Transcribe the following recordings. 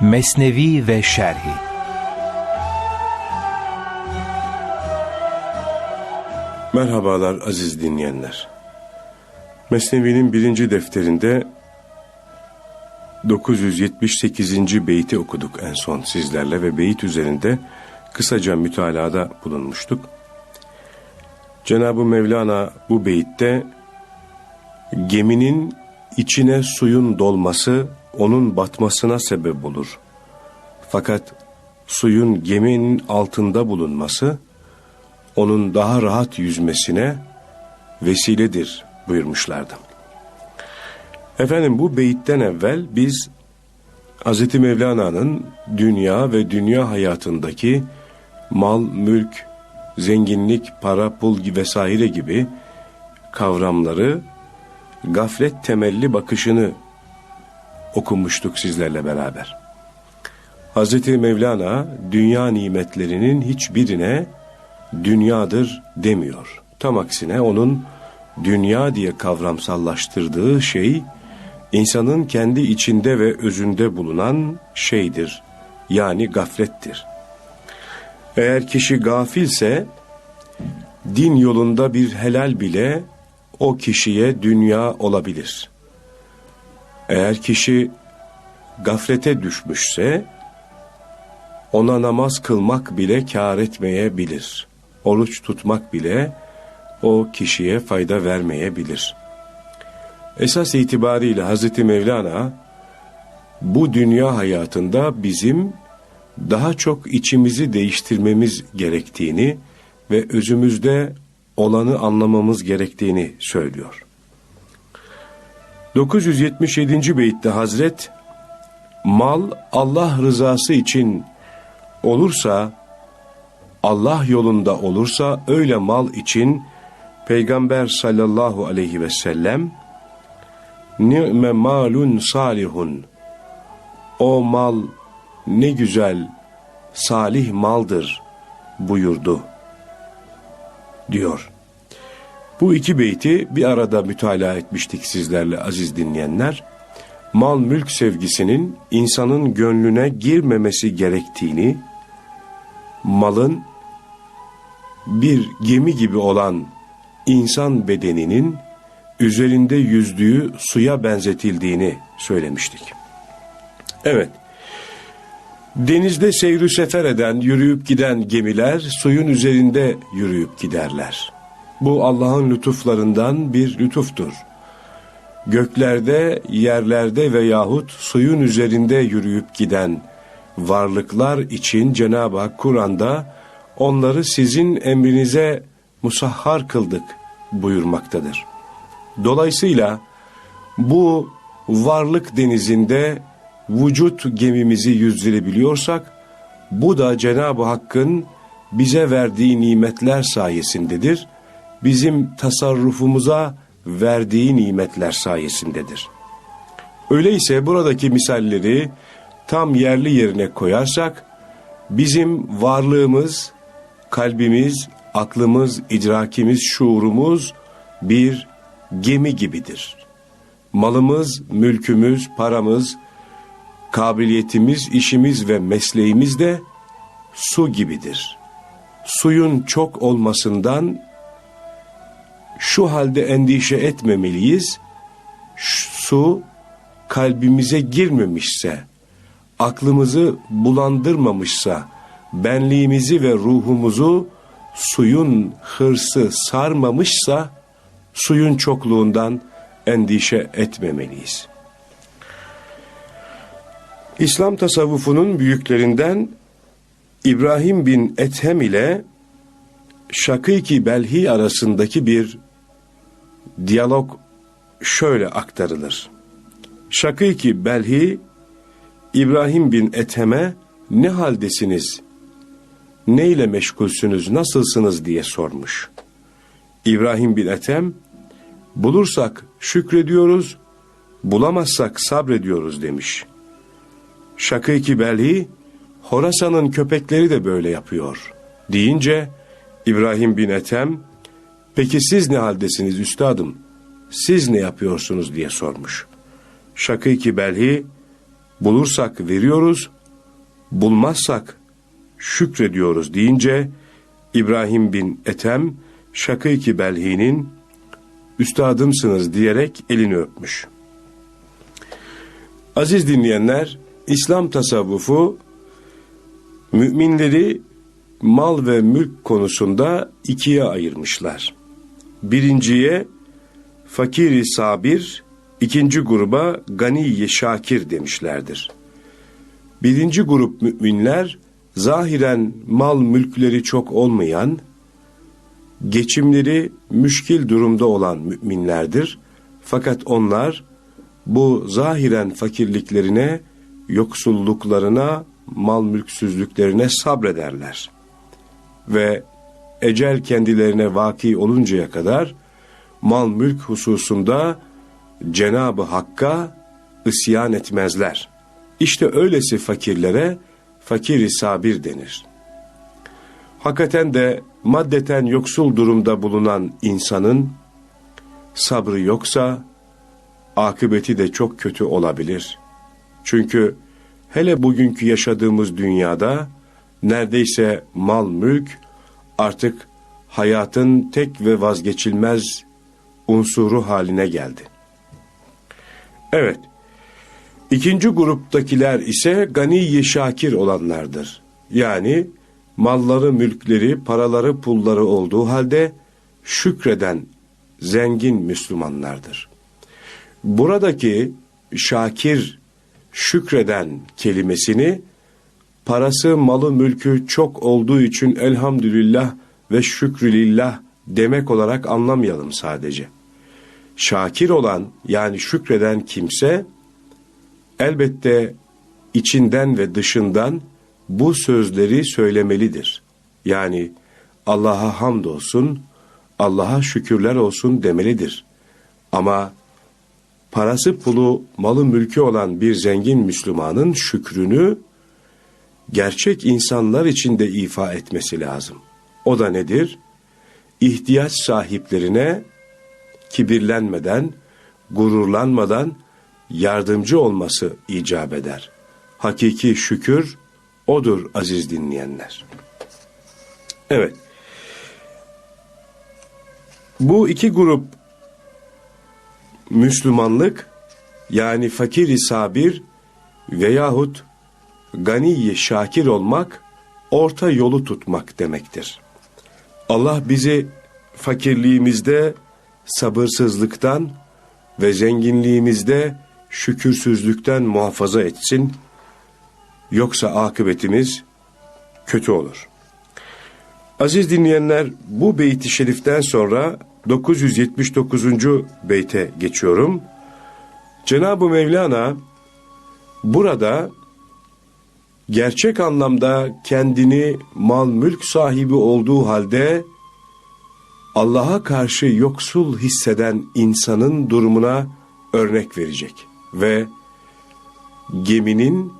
Mesnevi ve Şerhi Merhabalar aziz dinleyenler. Mesnevi'nin birinci defterinde 978. beyti okuduk en son sizlerle ve beyit üzerinde kısaca mütalada bulunmuştuk. Cenab-ı Mevlana bu beyitte geminin içine suyun dolması onun batmasına sebep olur. Fakat suyun geminin altında bulunması onun daha rahat yüzmesine vesiledir buyurmuşlardı. Efendim bu beyitten evvel biz Hz. Mevlana'nın dünya ve dünya hayatındaki mal, mülk, zenginlik, para, pul vesaire gibi kavramları gaflet temelli bakışını okumuştuk sizlerle beraber. Hz. Mevlana dünya nimetlerinin hiçbirine dünyadır demiyor. Tam aksine onun dünya diye kavramsallaştırdığı şey insanın kendi içinde ve özünde bulunan şeydir. Yani gaflettir. Eğer kişi gafilse din yolunda bir helal bile o kişiye dünya olabilir. Eğer kişi gaflete düşmüşse ona namaz kılmak bile kâr etmeyebilir. Oruç tutmak bile o kişiye fayda vermeyebilir. Esas itibariyle Hazreti Mevlana bu dünya hayatında bizim daha çok içimizi değiştirmemiz gerektiğini ve özümüzde olanı anlamamız gerektiğini söylüyor. 977. beytte Hazret mal Allah rızası için olursa Allah yolunda olursa öyle mal için Peygamber sallallahu aleyhi ve sellem ni'me malun salihun o mal ne güzel salih maldır buyurdu diyor. Bu iki beyti bir arada mütalaa etmiştik sizlerle aziz dinleyenler. Mal mülk sevgisinin insanın gönlüne girmemesi gerektiğini, malın bir gemi gibi olan insan bedeninin üzerinde yüzdüğü suya benzetildiğini söylemiştik. Evet, denizde seyri sefer eden, yürüyüp giden gemiler suyun üzerinde yürüyüp giderler. Bu Allah'ın lütuflarından bir lütuftur. Göklerde, yerlerde veyahut suyun üzerinde yürüyüp giden varlıklar için Cenab-ı Hak Kur'an'da onları sizin emrinize musahhar kıldık buyurmaktadır. Dolayısıyla bu varlık denizinde vücut gemimizi yüzdürebiliyorsak bu da Cenab-ı Hakk'ın bize verdiği nimetler sayesindedir. Bizim tasarrufumuza verdiği nimetler sayesindedir. Öyleyse buradaki misalleri tam yerli yerine koyarsak bizim varlığımız, kalbimiz, aklımız, idrakimiz, şuurumuz bir gemi gibidir. Malımız, mülkümüz, paramız, kabiliyetimiz, işimiz ve mesleğimiz de su gibidir. Suyun çok olmasından şu halde endişe etmemeliyiz. Su kalbimize girmemişse, aklımızı bulandırmamışsa, benliğimizi ve ruhumuzu suyun hırsı sarmamışsa, suyun çokluğundan endişe etmemeliyiz. İslam tasavvufunun büyüklerinden İbrahim bin Ethem ile Şakiki Belhi arasındaki bir diyalog şöyle aktarılır. Şakiki Belhi İbrahim bin Ethem'e ne haldesiniz, neyle meşgulsünüz, nasılsınız diye sormuş. İbrahim bin Ethem, bulursak şükrediyoruz, bulamazsak sabrediyoruz demiş. Şakiki Belhi, Horasan'ın köpekleri de böyle yapıyor deyince İbrahim bin Ethem, peki siz ne haldesiniz üstadım, siz ne yapıyorsunuz diye sormuş. Şakiki Belhi, Bulursak veriyoruz, bulmazsak şükrediyoruz deyince İbrahim bin Ethem Şakîk-i Belhi'nin üstadımsınız diyerek elini öpmüş. Aziz dinleyenler, İslam tasavvufu müminleri mal ve mülk konusunda ikiye ayırmışlar. Birinciye fakiri sabir, ikinci gruba ganiye şakir demişlerdir. Birinci grup müminler zahiren mal mülkleri çok olmayan, geçimleri müşkil durumda olan müminlerdir. Fakat onlar bu zahiren fakirliklerine, yoksulluklarına, mal mülksüzlüklerine sabrederler. Ve ecel kendilerine vaki oluncaya kadar mal mülk hususunda Cenabı Hakk'a isyan etmezler. İşte öylesi fakirlere fakiri sabir denir. Hakikaten de maddeten yoksul durumda bulunan insanın sabrı yoksa akıbeti de çok kötü olabilir. Çünkü hele bugünkü yaşadığımız dünyada neredeyse mal mülk artık hayatın tek ve vazgeçilmez unsuru haline geldi. Evet, ikinci gruptakiler ise ganiye şakir olanlardır. Yani malları, mülkleri, paraları, pulları olduğu halde şükreden zengin Müslümanlardır. Buradaki şakir, şükreden kelimesini parası, malı, mülkü çok olduğu için elhamdülillah ve şükrülillah demek olarak anlamayalım sadece. Şakir olan yani şükreden kimse elbette içinden ve dışından bu sözleri söylemelidir. Yani Allah'a hamdolsun, Allah'a şükürler olsun demelidir. Ama parası pulu, malı mülkü olan bir zengin Müslümanın şükrünü gerçek insanlar için de ifa etmesi lazım. O da nedir? İhtiyaç sahiplerine kibirlenmeden, gururlanmadan yardımcı olması icap eder. Hakiki şükür odur aziz dinleyenler. Evet. Bu iki grup Müslümanlık yani fakiri sabir veyahut ganiye şakir olmak orta yolu tutmak demektir. Allah bizi fakirliğimizde sabırsızlıktan ve zenginliğimizde şükürsüzlükten muhafaza etsin. Yoksa akıbetimiz kötü olur. Aziz dinleyenler bu beyti şeriften sonra 979. beyte geçiyorum. Cenab-ı Mevlana burada gerçek anlamda kendini mal mülk sahibi olduğu halde Allah'a karşı yoksul hisseden insanın durumuna örnek verecek ve geminin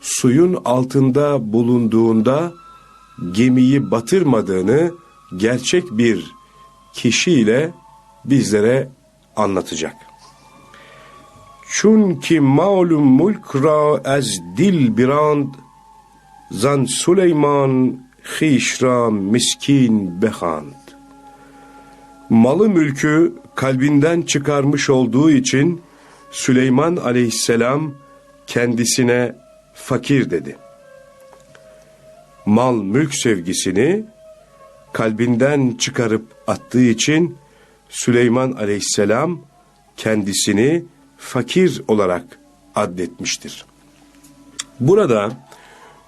suyun altında bulunduğunda gemiyi batırmadığını gerçek bir kişiyle bizlere anlatacak. Çünkü malum mulk ra ez dil birand zan Süleyman hişra miskin behand. Malı mülkü kalbinden çıkarmış olduğu için Süleyman aleyhisselam kendisine fakir dedi. Mal mülk sevgisini kalbinden çıkarıp attığı için Süleyman aleyhisselam kendisini fakir olarak addetmiştir. Burada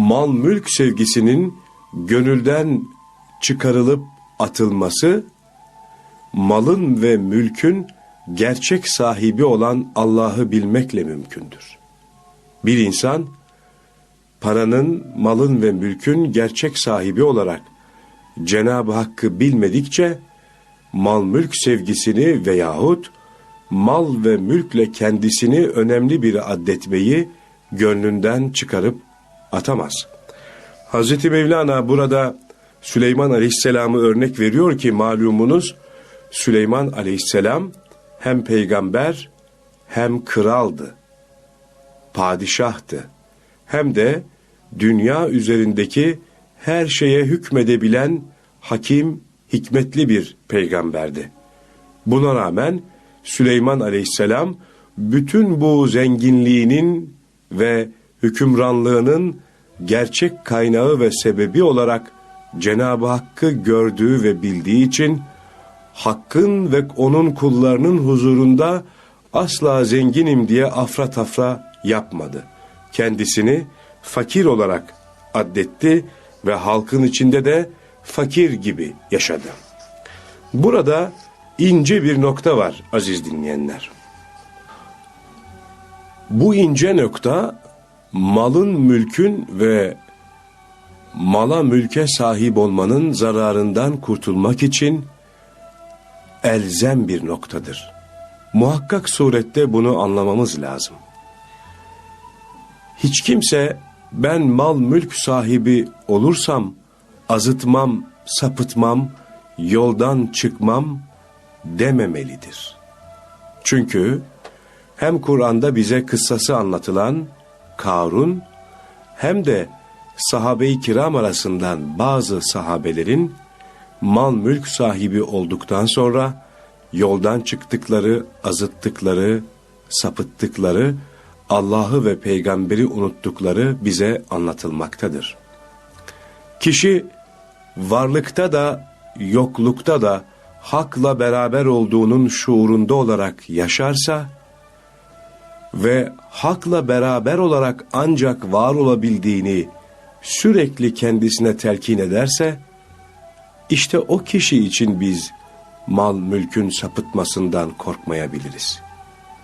mal mülk sevgisinin gönülden çıkarılıp atılması malın ve mülkün gerçek sahibi olan Allah'ı bilmekle mümkündür. Bir insan paranın, malın ve mülkün gerçek sahibi olarak Cenab-ı Hakk'ı bilmedikçe mal mülk sevgisini veyahut mal ve mülkle kendisini önemli bir addetmeyi gönlünden çıkarıp atamaz. Hz. Mevlana burada Süleyman Aleyhisselam'ı örnek veriyor ki malumunuz Süleyman Aleyhisselam hem peygamber hem kraldı. padişahtı. Hem de dünya üzerindeki her şeye hükmedebilen hakim, hikmetli bir peygamberdi. Buna rağmen Süleyman aleyhisselam bütün bu zenginliğinin ve hükümranlığının gerçek kaynağı ve sebebi olarak Cenab-ı Hakk'ı gördüğü ve bildiği için Hakk'ın ve onun kullarının huzurunda asla zenginim diye afra tafra yapmadı. Kendisini fakir olarak addetti ve halkın içinde de fakir gibi yaşadı. Burada ince bir nokta var aziz dinleyenler. Bu ince nokta malın, mülkün ve mala mülke sahip olmanın zararından kurtulmak için elzem bir noktadır. Muhakkak surette bunu anlamamız lazım. Hiç kimse ben mal mülk sahibi olursam azıtmam, sapıtmam, yoldan çıkmam dememelidir. Çünkü hem Kur'an'da bize kıssası anlatılan Karun hem de sahabe-i kiram arasından bazı sahabelerin mal mülk sahibi olduktan sonra yoldan çıktıkları, azıttıkları, sapıttıkları, Allah'ı ve peygamberi unuttukları bize anlatılmaktadır. Kişi varlıkta da yoklukta da hakla beraber olduğunun şuurunda olarak yaşarsa ve hakla beraber olarak ancak var olabildiğini sürekli kendisine telkin ederse, işte o kişi için biz mal mülkün sapıtmasından korkmayabiliriz.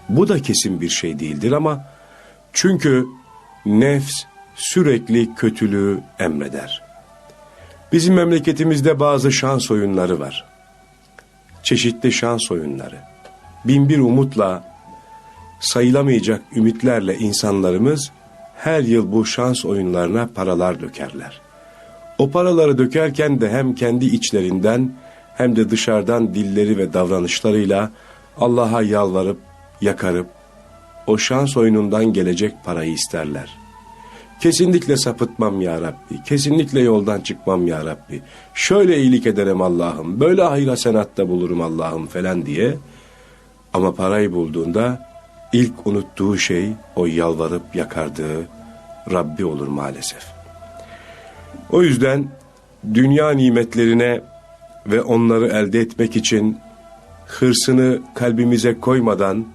Bu da kesin bir şey değildir ama çünkü nefs sürekli kötülüğü emreder. Bizim memleketimizde bazı şans oyunları var. Çeşitli şans oyunları. Bin bir umutla, sayılamayacak ümitlerle insanlarımız her yıl bu şans oyunlarına paralar dökerler. O paraları dökerken de hem kendi içlerinden hem de dışarıdan dilleri ve davranışlarıyla Allah'a yalvarıp, yakarıp o şans oyunundan gelecek parayı isterler. Kesinlikle sapıtmam ya Rabbi, kesinlikle yoldan çıkmam ya Rabbi. Şöyle iyilik ederim Allah'ım, böyle hayır hasenatta bulurum Allah'ım falan diye. Ama parayı bulduğunda ilk unuttuğu şey o yalvarıp yakardığı Rabbi olur maalesef. O yüzden dünya nimetlerine ve onları elde etmek için hırsını kalbimize koymadan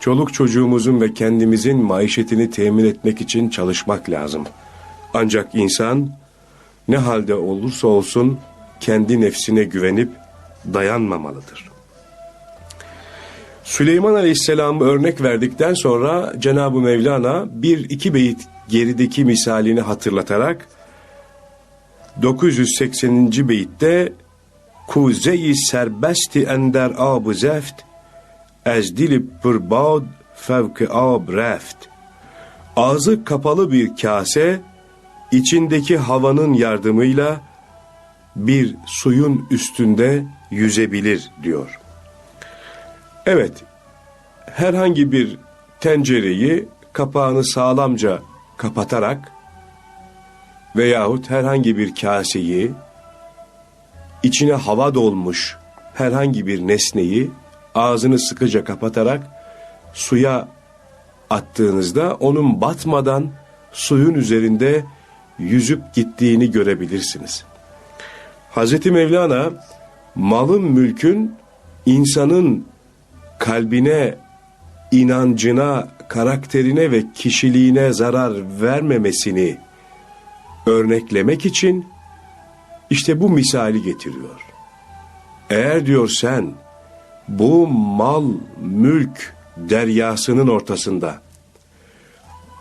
çoluk çocuğumuzun ve kendimizin maişetini temin etmek için çalışmak lazım. Ancak insan ne halde olursa olsun kendi nefsine güvenip dayanmamalıdır. Süleyman Aleyhisselam'ı örnek verdikten sonra Cenab-ı Mevlana bir iki beyit gerideki misalini hatırlatarak 980. beyitte Kuze-i serbesti ender ab zeft ez dili pırbad fevki ab reft Ağzı kapalı bir kase içindeki havanın yardımıyla bir suyun üstünde yüzebilir diyor. Evet, herhangi bir tencereyi kapağını sağlamca kapatarak veyahut herhangi bir kaseyi içine hava dolmuş herhangi bir nesneyi ağzını sıkıca kapatarak suya attığınızda onun batmadan suyun üzerinde yüzüp gittiğini görebilirsiniz. Hazreti Mevlana malın mülkün insanın kalbine, inancına, karakterine ve kişiliğine zarar vermemesini örneklemek için işte bu misali getiriyor. Eğer diyor sen bu mal, mülk deryasının ortasında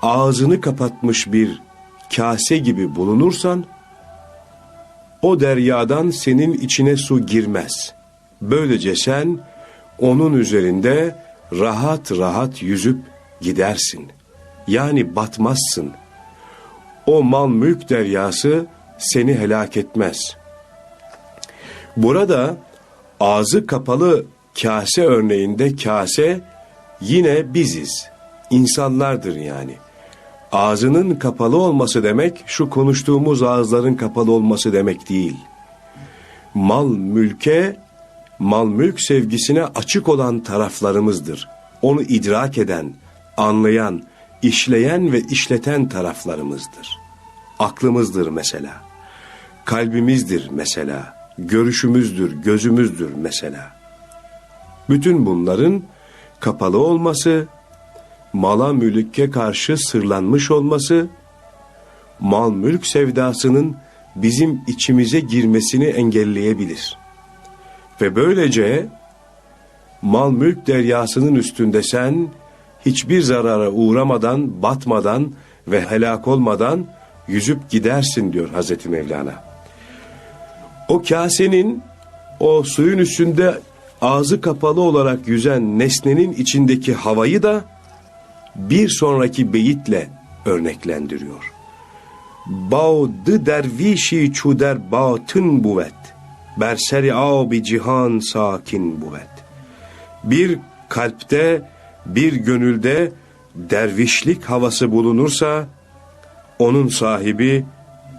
ağzını kapatmış bir kase gibi bulunursan o deryadan senin içine su girmez. Böylece sen onun üzerinde rahat rahat yüzüp gidersin. Yani batmazsın. O mal mülk deryası seni helak etmez. Burada ağzı kapalı kase örneğinde kase yine biziz. insanlardır yani. Ağzının kapalı olması demek şu konuştuğumuz ağızların kapalı olması demek değil. Mal mülke, mal mülk sevgisine açık olan taraflarımızdır. Onu idrak eden, anlayan, işleyen ve işleten taraflarımızdır. Aklımızdır mesela. Kalbimizdir mesela. Görüşümüzdür, gözümüzdür mesela. Bütün bunların kapalı olması, mala mülke karşı sırlanmış olması, mal mülk sevdasının bizim içimize girmesini engelleyebilir. Ve böylece mal mülk deryasının üstünde sen hiçbir zarara uğramadan, batmadan ve helak olmadan yüzüp gidersin diyor Hazreti Mevlana. O kasenin o suyun üstünde ağzı kapalı olarak yüzen nesnenin içindeki havayı da bir sonraki beyitle örneklendiriyor. Bağdı dervişi çuder batın buvet. Berseri abi cihan sakin buvet. Bir kalpte, bir gönülde dervişlik havası bulunursa, onun sahibi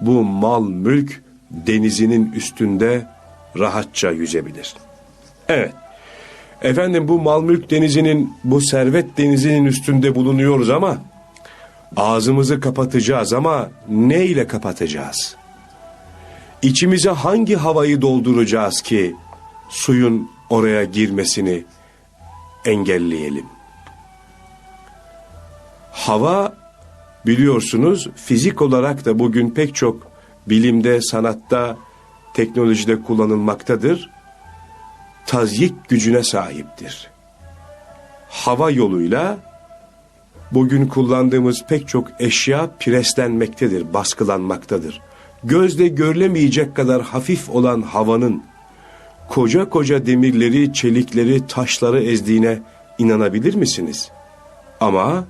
bu mal mülk denizinin üstünde rahatça yüzebilir. Evet, efendim bu mal mülk denizinin, bu servet denizinin üstünde bulunuyoruz ama ağzımızı kapatacağız ama ne ile kapatacağız? İçimize hangi havayı dolduracağız ki suyun oraya girmesini engelleyelim? Hava biliyorsunuz fizik olarak da bugün pek çok bilimde, sanatta, teknolojide kullanılmaktadır. Tazyik gücüne sahiptir. Hava yoluyla bugün kullandığımız pek çok eşya preslenmektedir, baskılanmaktadır. Gözle görülemeyecek kadar hafif olan havanın koca koca demirleri, çelikleri, taşları ezdiğine inanabilir misiniz? Ama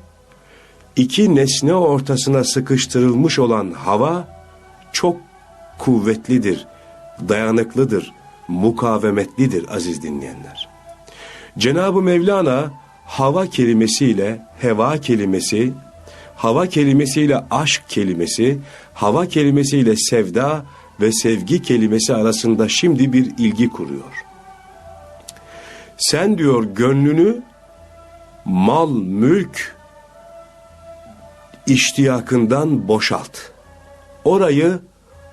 iki nesne ortasına sıkıştırılmış olan hava çok kuvvetlidir, dayanıklıdır, mukavemetlidir aziz dinleyenler. Cenab-ı Mevlana hava kelimesiyle heva kelimesi, hava kelimesiyle aşk kelimesi, hava kelimesiyle sevda ve sevgi kelimesi arasında şimdi bir ilgi kuruyor. Sen diyor gönlünü mal, mülk iştiyakından boşalt. Orayı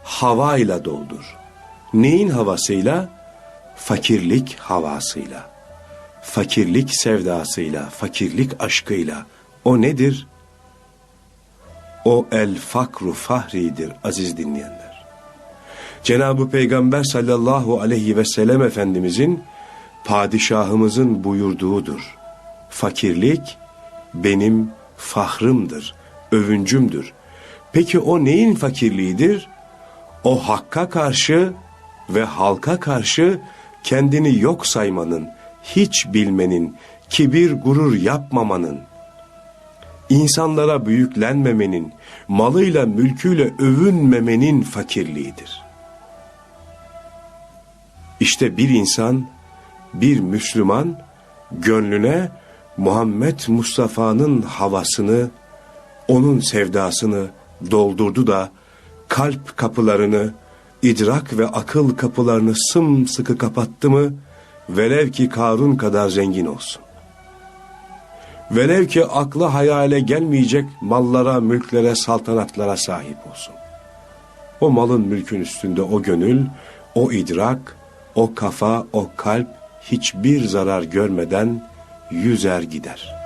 havayla doldur. Neyin havasıyla? Fakirlik havasıyla. Fakirlik sevdasıyla, fakirlik aşkıyla. O nedir? O el fakru fahridir aziz dinleyenler. Cenab-ı Peygamber sallallahu aleyhi ve sellem Efendimizin padişahımızın buyurduğudur. Fakirlik benim fahrımdır, övüncümdür. Peki o neyin fakirliğidir? O hakka karşı ve halka karşı kendini yok saymanın, hiç bilmenin, kibir gurur yapmamanın, insanlara büyüklenmemenin, malıyla mülküyle övünmemenin fakirliğidir. İşte bir insan, bir Müslüman gönlüne Muhammed Mustafa'nın havasını, onun sevdasını doldurdu da kalp kapılarını, idrak ve akıl kapılarını sımsıkı kapattı mı, velev ki Karun kadar zengin olsun. Velev ki akla hayale gelmeyecek mallara, mülklere, saltanatlara sahip olsun. O malın mülkün üstünde o gönül, o idrak, o kafa, o kalp hiçbir zarar görmeden yüzer gider.''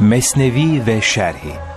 Mesnevi ve Şerhi